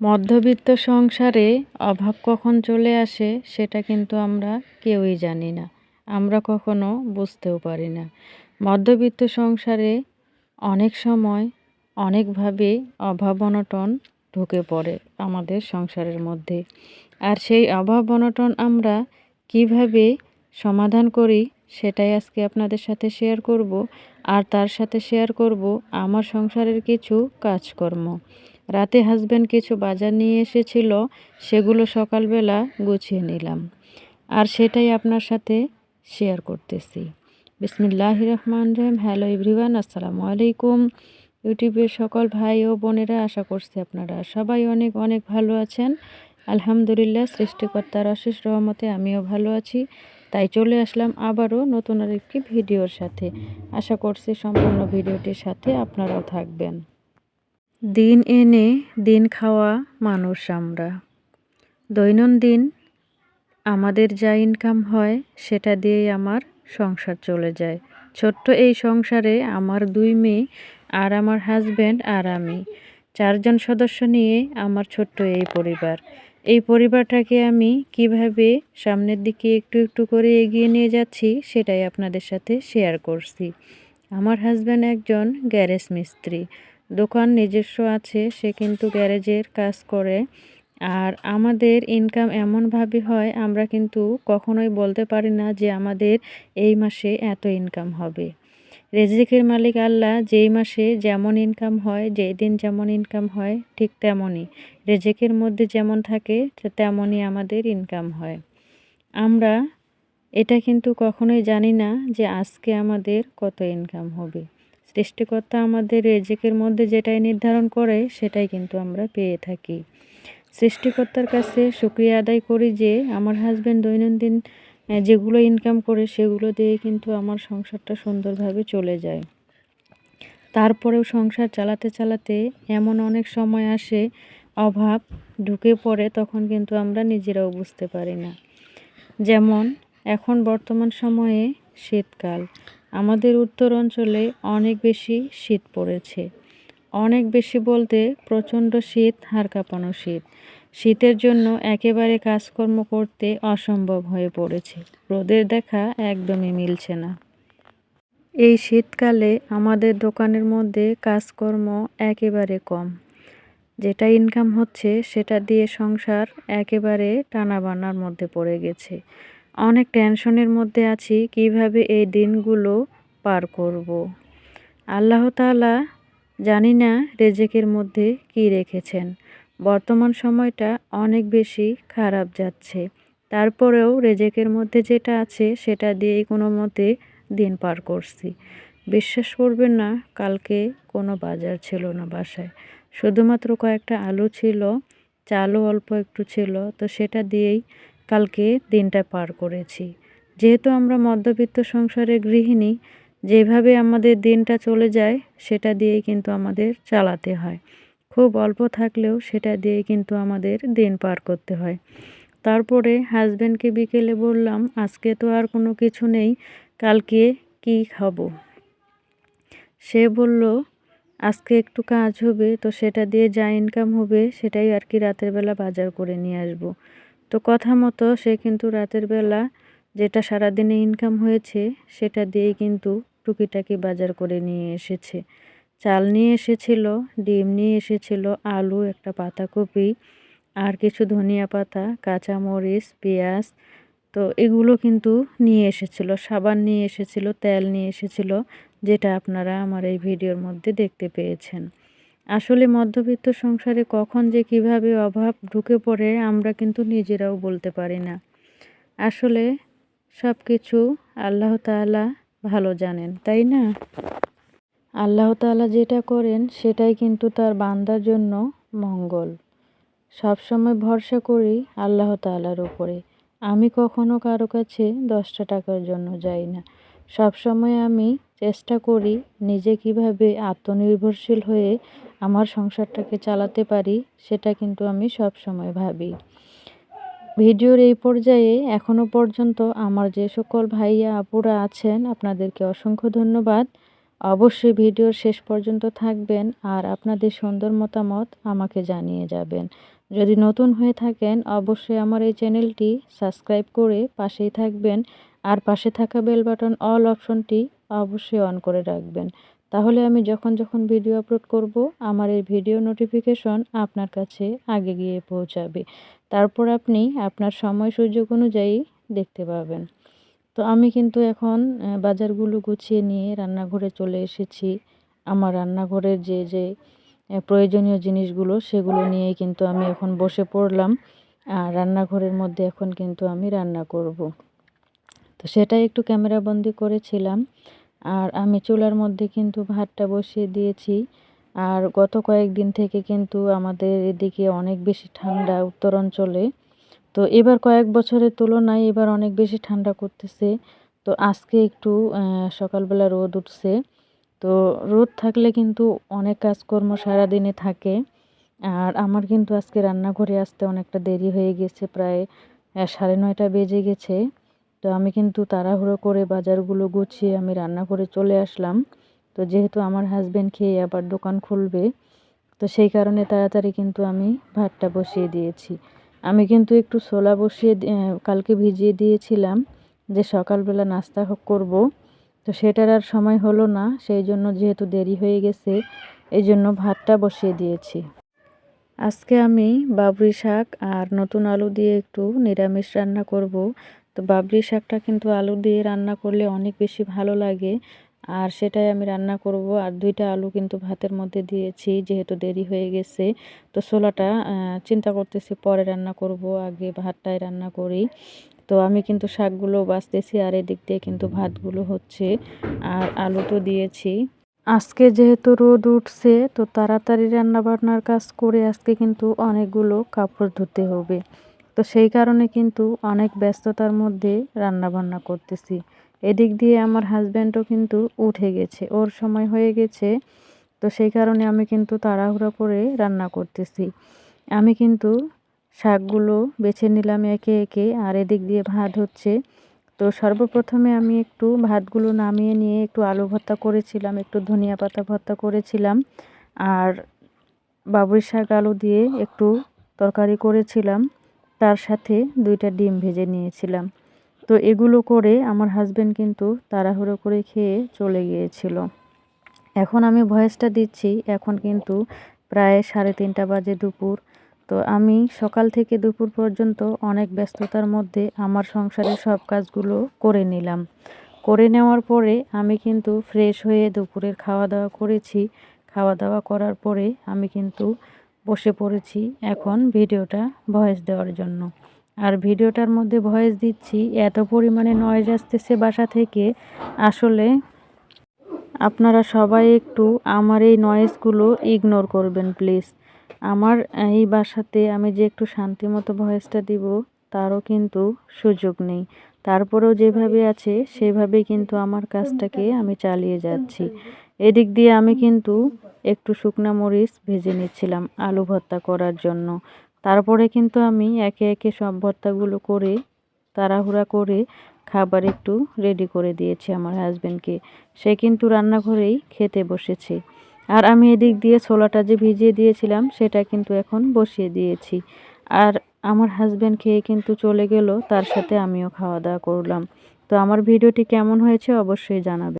মধ্যবিত্ত সংসারে অভাব কখন চলে আসে সেটা কিন্তু আমরা কেউই জানি না। আমরা কখনো বুঝতেও পারি না। মধ্যবিত্ত সংসারে অনেক সময় অনেকভাবে অভাব অনটন ঢুকে পড়ে আমাদের সংসারের মধ্যে। আর সেই অভাব অনটন আমরা কীভাবে সমাধান করি সেটাই আজকে আপনাদের সাথে শেয়ার করব। আর তার সাথে শেয়ার করব আমার সংসারের কিছু কাজকর্ম। রাতে হাজব্যান্ড কিছু বাজার নিয়ে এসেছিল, সেগুলো সকালবেলা গুছিয়ে নিলাম। আর সেটাই আপনার সাথে শেয়ার করতেছি। বিসমিল্লাহ রহমান রহিম। হ্যালো এভরিওয়ান আসসালামু আলাইকুম। ইউটিউবের সকল ভাই ও বোনেরা, আশা করছি আপনারা সবাই অনেক অনেক ভালো আছেন। আলহামদুলিল্লাহ, সৃষ্টিকর্তার অশেষ রহমতে আমিও ভালো আছি। তাই চলে আসলাম আবারও নতুন আরেকটি ভিডিওর সাথে। আশা করছি সম্পূর্ণ ভিডিওটির সাথে আপনারাও থাকবেন। দিন এনে দিন খাওয়া মানুষ আমরা। দৈনন্দিন আমাদের যা ইনকাম হয়, সেটা দিয়েই আমার সংসার চলে যায়। ছোট্ট এই সংসারে আমার দুই মেয়ে আর আমার হাজব্যান্ড আর আমি। চারজন সদস্য নিয়ে আমার ছোট্ট এই পরিবার। এই পরিবারটাকে আমি কীভাবে সামনের দিকে একটু একটু করে এগিয়ে নিয়ে যাচ্ছি, সেটাই আপনাদের সাথে শেয়ার করছি। আমার হাজব্যান্ড একজন গ্যারেজ মিস্ত্রি। দোকান নিজস্ব আছে, সে কিন্তু গ্যারেজের কাজ করে। আর আমাদের ইনকাম এমনভাবে হয়, আমরা কিন্তু কখনোই বলতে পারি না যে আমাদের এই মাসে এত ইনকাম হবে। রেজিকের মালিক আল্লাহ যেই মাসে যেমন ইনকাম হয়, যেই দিন যেমন ইনকাম হয়, ঠিক তেমনই। রেজেকের মধ্যে যেমন থাকে, তেমনই আমাদের ইনকাম হয়। আমরা এটা কিন্তু কখনোই জানি না যে আজকে আমাদের কত ইনকাম হবে। সৃষ্টিকর্তা আমাদের রেজেকের মধ্যে যেটাই নির্ধারণ করে, সেটাই কিন্তু আমরা পেয়ে থাকি। সৃষ্টিকর্তার কাছে শুক্রিয়া আদায় করি যে, আমার হাজব্যান্ড দৈনন্দিন যেগুলো ইনকাম করে, সেগুলো দিয়ে কিন্তু আমার সংসারটা সুন্দরভাবে চলে যায়। তারপরেও সংসার চালাতে চালাতে এমন অনেক সময় আসে, অভাব ঢুকে পড়ে, তখন কিন্তু আমরা নিজেরাও বুঝতে পারি না। যেমন এখন বর্তমান সময়ে শীতকাল। আমাদের উত্তর অঞ্চলে অনেক বেশি শীত পড়েছে। অনেক বেশি বলতে প্রচণ্ড শীত হাড় কাঁপানো শীত। শীতের জন্য একেবারে কাজকর্ম করতে অসম্ভব হয়ে পড়েছে। রোদের দেখা একদমই মিলছে না। এই শীতকালে আমাদের দোকানের মধ্যে কাজকর্ম একেবারে কম। যেটা ইনকাম হচ্ছে, সেটা দিয়ে সংসার একেবারে টানাবানার মধ্যে পড়ে গেছে। অনেক টেনশনের মধ্যে আছি, কীভাবে এই দিনগুলো পার করব। আল্লাহ তালা জানি না রেজেকের মধ্যে কি রেখেছেন। বর্তমান সময়টা অনেক বেশি খারাপ যাচ্ছে। তারপরেও রেজেকের মধ্যে যেটা আছে, সেটা দিয়েই কোনো মতে দিন পার করছি। বিশ্বাস করবেন না, কালকে কোনো বাজার ছিল না বাসায়। শুধুমাত্র কয়েকটা আলু ছিল, চালও অল্প একটু ছিল, তো সেটা দিয়েই কালকে দিনটা পার করেছি। যেহেতু আমরা মধ্যবিত্ত সংসারে গৃহিণী, যেভাবে আমাদের দিনটা চলে যায়, সেটা দিয়েই কিন্তু আমাদের চালাতে হয়। খুব অল্প থাকলেও সেটা দিয়েই কিন্তু আমাদের দিন পার করতে হয়। তারপরে হাজব্যান্ডকে বিকেলে বললাম, আজকে তো আর কোনো কিছু নেই, কালকে কি খাব? সে বলল, আজকে একটু কাজ হবে, তো সেটা দিয়ে যা ইনকাম হবে, সেটাই আর কি রাতের বেলা বাজার করে নিয়ে আসব। তো কথা মতো সে কিন্তু রাতের বেলা যেটা সারাদিনে ইনকাম হয়েছে, সেটা দিয়েই কিন্তু টুকিটাকি বাজার করে নিয়ে এসেছে। চাল নিয়ে এসেছিল, ডিম নিয়ে এসেছিল, আলু, একটা পাতাকপি, আর কিছু ধনিয়া পাতা, কাঁচামরিচ, পেঁয়াজ, তো এগুলো কিন্তু নিয়ে এসেছিল, সাবান নিয়ে এসেছিল, তেল নিয়ে এসেছিল, যেটা আপনারা আমার এই ভিডিওর মধ্যে দেখতে পেয়েছেন। আসলে মধ্যবিত্ত সংসারে কখন যে কীভাবে অভাব ঢুকে পড়ে, আমরা কিন্তু নিজেরাও বলতে পারি না। আসলে সব কিছু আল্লাহ তাআলা ভালো জানেন, তাই না? আল্লাহ তাআলা যেটা করেন, সেটাই কিন্তু তার বান্দার জন্য মঙ্গল। সবসময় ভরসা করি আল্লাহ তাআলার উপরে। আমি কখনো কারও কাছে দশটা টাকার জন্য যাই না। সবসময় আমি চেষ্টা করি নিজে কীভাবে আত্মনির্ভরশীল হয়ে আমার সংসারটাকে চালাতে পারি, সেটা কিন্তু আমি সব সময় ভাবি। ভিডিওর এই পর্যায়ে এখনও পর্যন্ত আমার যে সকল ভাইয়া আপুরা আছেন, আপনাদেরকে অসংখ্য ধন্যবাদ। অবশ্যই ভিডিওর শেষ পর্যন্ত থাকবেন আর আপনাদের সুন্দর মতামত আমাকে জানিয়ে যাবেন। যদি নতুন হয়ে থাকেন, অবশ্যই আমার এই চ্যানেলটি সাবস্ক্রাইব করে পাশেই থাকবেন আর পাশে থাকা বেল বাটন, অল অপশনটি অবশ্যই অন করে রাখবেন। তাহলে আমি যখন যখন ভিডিও আপলোড করব, আমার এই ভিডিও নোটিফিকেশন আপনার কাছে আগে গিয়ে পৌঁছাবে। তারপর আপনি আপনার সময় সুযোগ অনুযায়ী দেখতে পাবেন। তো আমি কিন্তু এখন বাজারগুলো গুছিয়ে নিয়ে রান্নাঘরে চলে এসেছি। আমার রান্নাঘরের যে যে প্রয়োজনীয় জিনিসগুলো সেগুলো নিয়েই কিন্তু আমি এখন বসে পড়লাম। আর রান্নাঘরের মধ্যে এখন কিন্তু আমি রান্না করব। তো সেটাই একটু ক্যামেরাবন্দি করেছিলাম। আর আমি চুলার মধ্যে কিন্তু ভাতটা বসিয়ে দিয়েছি। আর গত কয়েকদিন থেকে কিন্তু আমাদের এদিকে অনেক বেশি ঠান্ডা উত্তর অঞ্চলে। তো এবার কয়েক বছরের তুলনায় এবার অনেক বেশি ঠান্ডা করতেছে। তো আজকে একটু সকালবেলা রোদ উঠছে। তো রোদ থাকলে কিন্তু অনেক কাজকর্ম সারাদিনে থাকে। আর আমার কিন্তু আজকে রান্নাঘরে আসতে অনেকটা দেরি হয়ে গেছে, প্রায় সাড়ে নয়টা বেজে গেছে। তো আমি কিন্তু তাড়াহুড়ো করে বাজারগুলো গুছিয়ে আমি রান্না করে চলে আসলাম। তো যেহেতু আমার হাজব্যান্ড খেয়ে আবার দোকান খুলবে, তো সেই কারণে তাড়াতাড়ি কিন্তু আমি ভাতটা বসিয়ে দিয়েছি। আমি কিন্তু একটু ছোলা বসিয়ে কালকে ভিজিয়ে দিয়েছিলাম যে সকালবেলা নাস্তা করব। তো সেটার আর সময় হলো না, সেই জন্য যেহেতু দেরি হয়ে গেছে, এই জন্য ভাতটা বসিয়ে দিয়েছি। আজকে আমি বাবরি শাক আর নতুন আলু দিয়ে একটু নিরামিষ রান্না করব। তো বাবরি শাকটা কিন্তু আলু দিয়ে রান্না করলে অনেক বেশি ভালো লাগে। আর সেটাই আমি রান্না করব। আর দুইটা আলু কিন্তু ভাতের মধ্যে দিয়েছি, যেহেতু দেরি হয়ে গেছে। তো ছোলাটা চিন্তা করতেছি পরে রান্না করব, আগে ভাতটাই রান্না করি। তো আমি কিন্তু শাকগুলো বাছতেছি আর এদিক দিয়ে কিন্তু ভাতগুলো হচ্ছে। আর আলু তো দিয়েছি। আজকে যেহেতু রোদ উঠছে, তো তাড়াতাড়ি রান্না বান্নার কাজ করে আজকে কিন্তু অনেকগুলো কাপড় ধুতে হবে। তো সেই কারণে কিন্তু অনেক ব্যস্ততার মধ্যে রান্না বান্না করতেছি। এদিক দিয়ে আমার হাজব্যান্ডও কিন্তু উঠে গেছে, ওর সময় হয়ে গেছে, তো সেই কারণে আমি কিন্তু তাড়াহুড়া করে রান্না করতেছি। আমি কিন্তু শাকগুলো বেছে নিলাম একে একে, আর এদিক দিয়ে ভাত হচ্ছে। তো সর্বপ্রথমে আমি একটু ভাতগুলো নামিয়ে নিয়ে একটু আলু ভর্তা করেছিলাম, একটু ধনিয়া পাতা ভর্তা করেছিলাম, আর বাবুই শাক আলু দিয়ে একটু তরকারি করেছিলাম। তার সাথে দুইটা ডিম ভেজে নিয়েছিলাম। তো এগুলো করে আমার হাজব্যান্ড কিন্তু তাড়াহুড়ো করে খেয়ে চলে গিয়েছিল। এখন আমি ভয়েসটা দিচ্ছি। এখন কিন্তু প্রায় সাড়ে তিনটা বাজে দুপুর। তো আমি সকাল থেকে দুপুর পর্যন্ত অনেক ব্যস্ততার মধ্যে আমার সংসারের সব কাজগুলো করে নিলাম। করে নেওয়ার পরে আমি কিন্তু ফ্রেশ হয়ে দুপুরের খাওয়া দাওয়া করেছি। খাওয়া দাওয়া করার পরে আমি কিন্তু বসে পড়েছি এখন ভিডিওটা ভয়েস দেওয়ার জন্য। আর ভিডিওটার মধ্যে ভয়েস দিচ্ছি, এত পরিমাণে নয়েজ আসতেছে বাসা থেকে। আসলে আপনারা সবাই একটু আমার এই নয়েজগুলো ইগনোর করবেন প্লিজ আমার এই বাসাতে আমি যে একটু শান্তি মতো ভয়েসটা দিব, তারও কিন্তু সুযোগ নেই। তারপরেও যেভাবে আছে, সেভাবেই কিন্তু আমার কাজটাকে আমি চালিয়ে যাচ্ছি। এদিক দিয়ে আমি কিন্তু একটু শুকনা মরিচ ভেজে নিচ্ছিলাম আলু ভর্তা করার জন্য। তারপরে কিন্তু আমি একে একে সব ভর্তাগুলো করে, তাড়াহুড়া করে খাবার একটু রেডি করে দিয়েছি আমার হাজব্যান্ডকে সে কিন্তু রান্নাঘরেই খেতে বসেছে। আর আমি এদিক দিয়ে ছোলাটা যে ভিজিয়ে দিয়েছিলাম, সেটা কিন্তু এখন বসিয়ে দিয়েছি। আর আমার হাজব্যান্ড খেয়ে কিন্তু চলে গেল, তার সাথে আমিও খাওয়া দাওয়া করলাম। তো আমার ভিডিওটি কেমন হয়েছে অবশ্যই জানাবে।